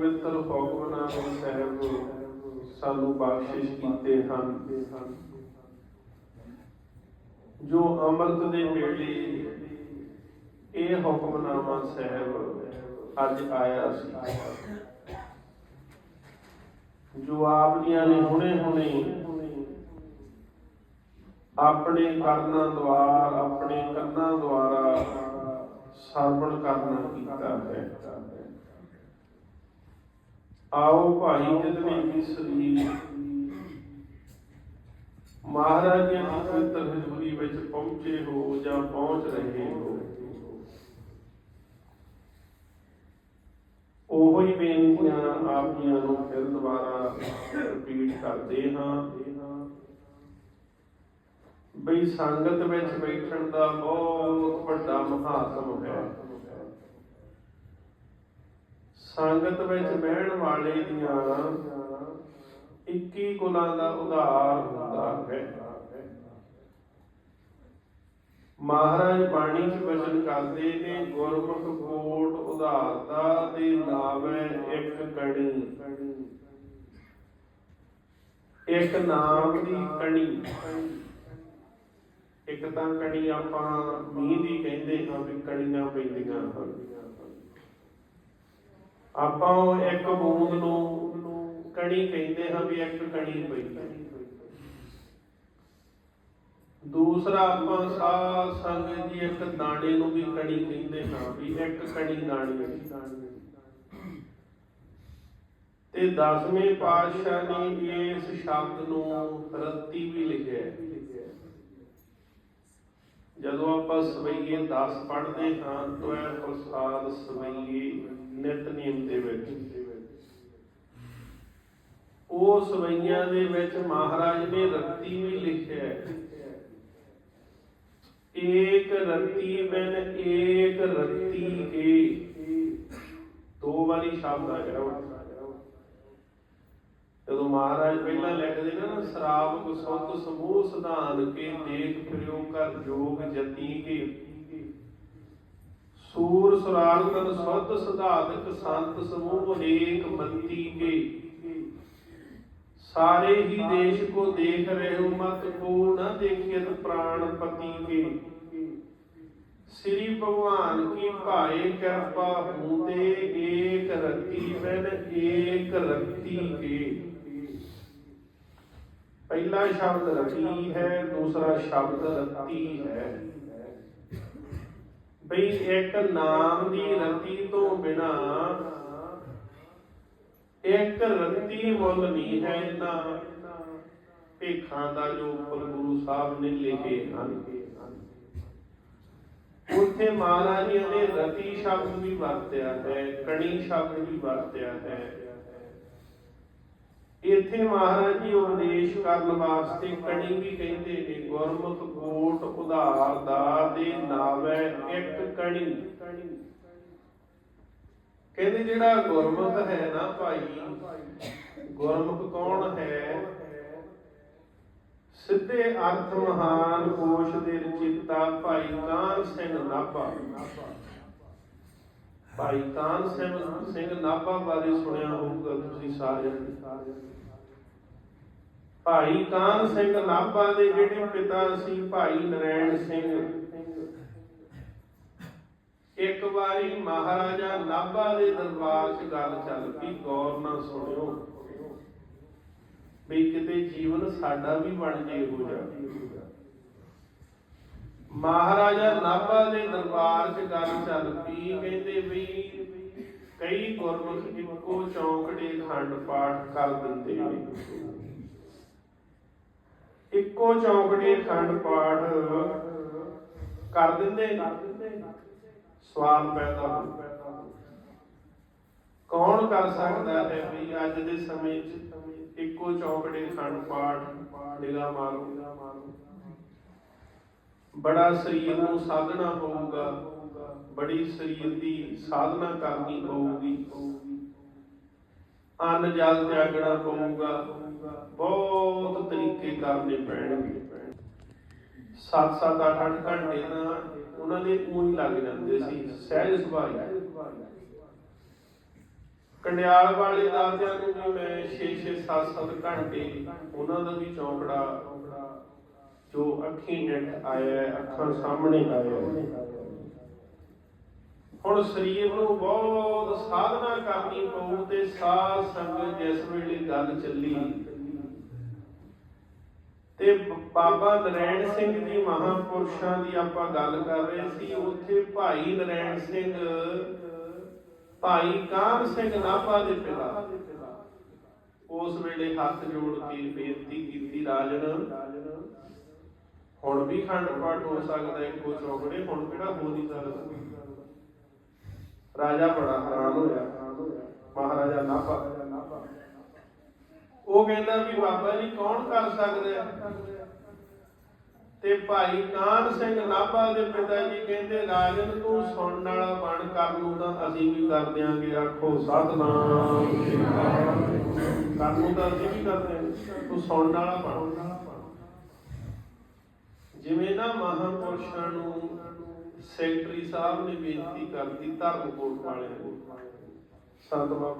ਪਵਿੱਤਰ ਹੁਕਮਨਾਮੇ ਸਾਹਿਬ ਸਾਨੂੰ ਬਖਸ਼ਿਸ਼ ਕੀਤੇ ਹਨ। ਜੋ ਅੰਮ੍ਰਿਤ ਦੇ ਵੇਲੇ ਇਹ ਹੁਕਮਨਾਮਾ ਸਾਹਿਬ ਅੱਜ ਆਇਆ ਸੀ। ਜੋ ਆਪ ਜੀਆਂ ਨੇ ਹੁਣੇ ਹੁਣੇ ਆਪਣੇ ਕਰਨਾਂ ਦੁਆਰ, ਆਪਣੇ ਕੰਨਾਂ ਦੁਆਰਾ ਸਰਵਣ ਕਰਨਾ ਕੀਤਾ ਹੈ। ਆਓ ਭਾਈ ਜਿਤਨੇ ਵੀ ਸਰੀਰ। ਮਹਾਰਾਜ ਜੀ ਪਵਿੱਤਰ ਹਜ਼ੂਰੀ ਵਿੱਚ ਪਹੁੰਚੇ ਹੋ ਜਾਂ ਪਹੁੰਚ ਰਹੇ ਹੋ? ਉਹੋ ਹੀ ਬੇਨਤੀਆਂ ਆਪ ਜੀਆਂ ਨੂੰ ਫਿਰ ਦੁਬਾਰਾ ਰਿਪੀਟ ਕਰਦੇ ਹਾਂ। ਬਈ ਸੰਗਤ ਵਿੱਚ ਬੈਠਣ ਦਾ ਬਹੁਤ ਵੱਡਾ ਮਹਾਤਮ ਹੈ। ਸੰਗਤ ਵਿੱਚ ਬਹਿਣ ਵਾਲੇ ਦੀਆਂ 21 ਗੁਣਾਂ ਦਾ ਉਧਾਰ ਹੁੰਦਾ ਹੈ। ਮਹਾਰਾਜ ਬਾਣੀ ਚ ਵਚਨ ਕਰਦੇ ਨੇ, ਗੁਰਮੁਖ ਕੋਟ ਉਧਾਰਤਾ ਦੇ ਨਾਵੇਂ ਇੱਕ ਕਣੀ। ਇੱਕ ਨਾਮ ਦੀ ਕਣੀ। ਇੱਕ ਤਾਂ ਕਣੀ ਆਪਾਂ ਮੀਂਹ ਦੀ ਕਹਿੰਦੇ ਹਾਂ ਵੀ ਕਣੀਆਂ ਪੈਂਦੀਆਂ ਹਨ। ਆਪਾਂ ਉਹ ਇੱਕ ਬੂੰਦ ਨੂੰ ਕਣੀ ਕਹਿੰਦੇ ਹਾਂ ਵੀ ਇੱਕ ਕਣੀ ਪਈ ਦੂਸਰਾ ਆਪਾਂ ਸਾਧ ਸੰਗਤ ਜੀ ਇੱਕ ਦਾਣੇ ਨੂੰ ਵੀ ਕਣੀ ਕਹਿੰਦੇ ਹਾਂ ਵੀ ਇੱਕ ਕਣੀ ਦਾਣੇ ਤੇ ਦਸਵੇਂ ਪਾਤਸ਼ਾਹ ਨੇ ਇਸ ਸ਼ਬਦ ਨੂੰ ਰੱਤੀ ਵੀ ਲਿਖਿਆ ਹੈ। ਜਦੋਂ ਆਪਾਂ ਸਵਈਏ 10 ਪੜ੍ਹਦੇ ਹਾਂ ਤੋਇ ਪ੍ਰਸਾਦ ਸਵਈਏ ਨਿਤਨੇਮ ਦੇ ਵਿੱਚ। ਉਹ ਸਵਈਆਂ ਦੇ ਵਿੱਚ ਮਹਾਰਾਜ ਨੇ ਰੱਤੀ ਵੀ ਲਿਖਿਆ ਏਕ ਰੱਤੀ ਬਿਨ ਏਕ ਰੱਤੀ ਕੇ। ਦੋ ਵਾਰੀ ਸ਼ਬਦ ਆ ਜਿਹੜਾ ਜਦੋਂ ਮਹਾਰਾਜ ਪਹਿਲਾਂ ਲਿਖਦੇ ਨੇ ਨਾ ਸ਼ਰਾਬ ਕੋ ਸੁਤ ਸਮੂਹ ਸਿਧਾਨ ਕੇ ਦੇਖ ਫਿਰਿਓ ਕਰ ਜੋਗ ਜਤੀ ਕੇ। ਸੂਰ ਸੁਰਾਲ ਤਨ ਸੁਧ ਸਿਧਾਤਕ ਸੰਤ ਸਮੂਹ ਅਨੇਕ ਬੰਤੀ ਕੇ। ਸਾਰੇ ਹੀ ਦੇਸ਼ ਕੋ ਦੇਖ ਰਹੇ ਮਤ ਕੋ ਨਾ ਦੇਖਿਤ ਪ੍ਰਾਣ ਪਤੀ ਕੇ। ਸ੍ਰੀ ਭਗਵਾਨ ਕੀ ਭਾਏ ਕਿਰਪਾ ਹੁੰਦੇ, ਏਕ ਰਤੀ ਬਿਨ ਏਕ ਰਤੀ ਕੇ। ਪਹਿਲਾ ਸ਼ਬਦ ਰਤੀ ਹੈ, ਦੂਸਰਾ ਸ਼ਬਦ ਰਤੀ ਹੈ। ਬਈ ਇੱਕ ਨਾਮ ਦੀ ਰਤੀ ਤੋਂ ਬਿਨਾ ਇੱਕ ਰਤੀ ਮੁੱਲ ਨਹੀਂ ਹੈ ਇਹਨਾਂ ਭੇਖਾਂ ਦਾ ਜੋ ਉੱਪਰ ਗੁਰੂ ਸਾਹਿਬ ਨੇ ਲਿਖੇ ਹਨ। ਉੱਥੇ ਮਹਾਰਾਜ ਨੇ ਰਤੀ ਸ਼ਬਦ ਵੀ ਵਰਤਿਆ ਹੈ, ਕਣੀ ਸ਼ਬਦ ਵੀ ਵਰਤਿਆ ਹੈ। ਇੱਥੇ ਮਹਾਰਾਜ ਜੀ ਉਪਦੇਸ਼ ਕਰਨ ਵਾਸਤੇ ਕਣੀ ਵੀ ਕਹਿੰਦੇ ਨੇ, ਗੁਰਮੁਖ ਕੋਟ ਉਧਾਰ ਦਾ ਦੇ ਨਾਵੇ ਇੱਕ ਕਣੀ ਕਹਿੰਦੇ ਜਿਹੜਾ ਗੁਰਮੁਖ ਹੈ ਨਾ ਭਾਈ, ਗੁਰਮੁਖ ਕੌਣ ਹੈ? ਸਿੱਧੇ ਅਰਥ ਮਹਾਨ ਕੋਸ਼ ਦੇ ਰਚਿਤਾ ਭਾਈ ਕਾਨ ਸਿੰਘ ਨਾਭਾ। ਭਾਈ ਕਾਨ ਸਿੰਘ ਸਿੰਘ ਨਾਭਾ ਬਾਰੇ ਸੁਣਿਆ ਹੋਊਗਾ, ਤੁਸੀਂ ਸਾਰਿਆਂ ਨੇ। ਭਾਈ ਕਾਨ ਸਿੰਘ ਨਾਭਾ ਦੇ ਜਿਹੜੇ ਪਿਤਾ ਸੀ, ਭਾਈ ਨਰੈਣ ਸਿੰਘ। ਇੱਕ ਵਾਰੀ ਮਹਾਰਾਜਾ ਨਾਭਾ ਦੇ ਦਰਬਾਰ 'ਚ ਗੱਲ ਚੱਲ ਪਈ, ਗੌਰ ਨਾਲ ਸੁਣਿਓ। ਵੀ ਕਿਤੇ ਜੀਵਨ ਸਾਡਾ ਵੀ ਬਣ ਜੇ ਹੋ ਜਾ ਮਹਾਰਾਜਾ ਨਾਭਾ ਦੇ ਦਰਬਾਰ 'ਚ ਗੱਲ ਚੱਲ ਪਈ, ਕਹਿੰਦੇ ਵੀ ਕਈ ਗੁਰਮੁਖ ਇੱਕੋ ਚੌਂਕੜੇ ਖੰਡ ਪਾਠ ਕਰ ਦਿੰਦੇ ਨੇ। ਇੱਕੋ ਚੌਂਕੜੇ ਖੰਡ ਪਾਠ ਕਰ ਦਿੰਦੇ ਸਵਾਲ ਪੈਦਾ ਹੁੰਦਾ ਕੌਣ ਕਰ ਸਕਦਾ ਹੈ ਵੀ ਅੱਜ ਦੇ ਸਮੇਂ 'ਚ ਇੱਕੋ ਚੌਂਕੜੇ ਖੰਡ ਪਾਠ ਨਿਗਾਹ ਮਾਰੋ? ਬੜਾ ਸਰੀਰ ਨੂੰ ਸਾਧਨਾ ਪਊਗਾ ਬੜੀ ਸਰੀਰ ਦੀ ਸਾਧਨਾ ਕਰਨੀ ਪਊਗੀ ਅੰਨ ਜਲ ਤਿਆਗਣਾ ਪਊਗਾ ਬਹੁਤ ਤਰੀਕੇ ਕਰਨੇ ਪੈਣਗੇ। ਸੱਤ ਸੱਤ ਅੱਠ ਅੱਠ ਘੰਟੇ ਨਾ ਉਹਨਾਂ ਦੇ ਊਂ ਲੱਗ ਜਾਂਦੇ ਸੀ, ਸਹਿਜ ਸੁਭਾਅ ਕੰਡਿਆਲ ਵਾਲੇ ਦਾਦਿਆਂ ਨੂੰ ਵੀ ਮੈਂ 6-6 7-7 ਘੰਟੇ ਉਹਨਾਂ ਦਾ ਵੀ ਚੌਂਕੜਾ ਜੋ ਅੱਖੀਂ ਡਿੱਟ ਆਇਆ, ਅੱਖਾਂ ਸਾਹਮਣੇ ਆਇਆ। ਹੁਣ ਸਰੀਰ ਨੂੰ ਬਹੁਤ ਸਾਧਨਾ ਕਰਨੀ ਪਊ ਤੇ ਸਾਧ ਸੰਗਤ ਜਿਸ ਵੇਲੇ ਗੱਲ ਚੱਲੀ। ਤੇ ਬਾਬਾ ਨਰੈਣ ਸਿੰਘ ਜੀ ਮਹਾਪੁਰਸ਼ਾਂ ਦੀ ਆਪਾਂ ਗੱਲ ਕਰ ਰਹੇ ਸੀ, ਉੱਥੇ ਭਾਈ ਨਰੈਣ ਸਿੰਘ, ਭਾਈ ਕਾਨ ਸਿੰਘ ਨਾਭਾ ਦੇ ਪਿਤਾ। ਉਸ ਵੇਲੇ ਹੱਥ ਜੋੜ ਕੇ ਬੇਨਤੀ ਕੀਤੀ, ਰਾਜਨ ਹੁਣ ਵੀ ਖੰਡ ਪਾਠ ਹੋ ਸਕਦਾ, ਇੱਕੋ ਚੌਕੜੇ, ਹੁਣ ਕਿਹੜਾ ਹੋ ਨਹੀਂ ਸਕਦਾ? ਰਾਜਾ ਬੜਾ ਹੈਰਾਨ ਹੋਇਆ। ਮਹਾਰਾਜਾ ਨਾਭਾ ਉਹ ਕਹਿੰਦਾ ਵੀ ਬਾਬਾ ਜੀ ਕੌਣ ਕਰ ਸਕਦਾ ਤੇ ਭਾਈ ਕਾਨ ਸਿੰਘ ਨਾਭਾ ਦੇ ਪਿਤਾ ਜੀ ਕਹਿੰਦੇ, ਰਾਜਨ, ਤੂੰ ਸੁਣਨ ਵਾਲਾ ਬਣ ਕਰ ਨੂੰ ਤਾਂ ਅਸੀਂ ਵੀ ਕਰ ਦਿਆਂਗੇ। ਆਖੋ, ਸਤਨਾਮ। ਕਰ ਨੂੰ ਤਾਂ ਅਸੀਂ ਵੀ ਕਰਦੇ ਦਿਆਂਗੇ। ਤੂੰ ਸੁਣਨ ਵਾਲਾ ਬਣ। ਜਿਵੇਂ ਨਾ ਮਹਾਂਪੁਰਸ਼ਾਂ ਨੂੰ ਸੈਕਟਰੀ ਸਾਹਿਬ ਨੇ ਬੇਨਤੀ ਕਰਤੀ ਧਰਮਕੋਟ ਵਾਲਿਆਂ ਨੂੰ। ਸੰਤ ਬਾਬਾ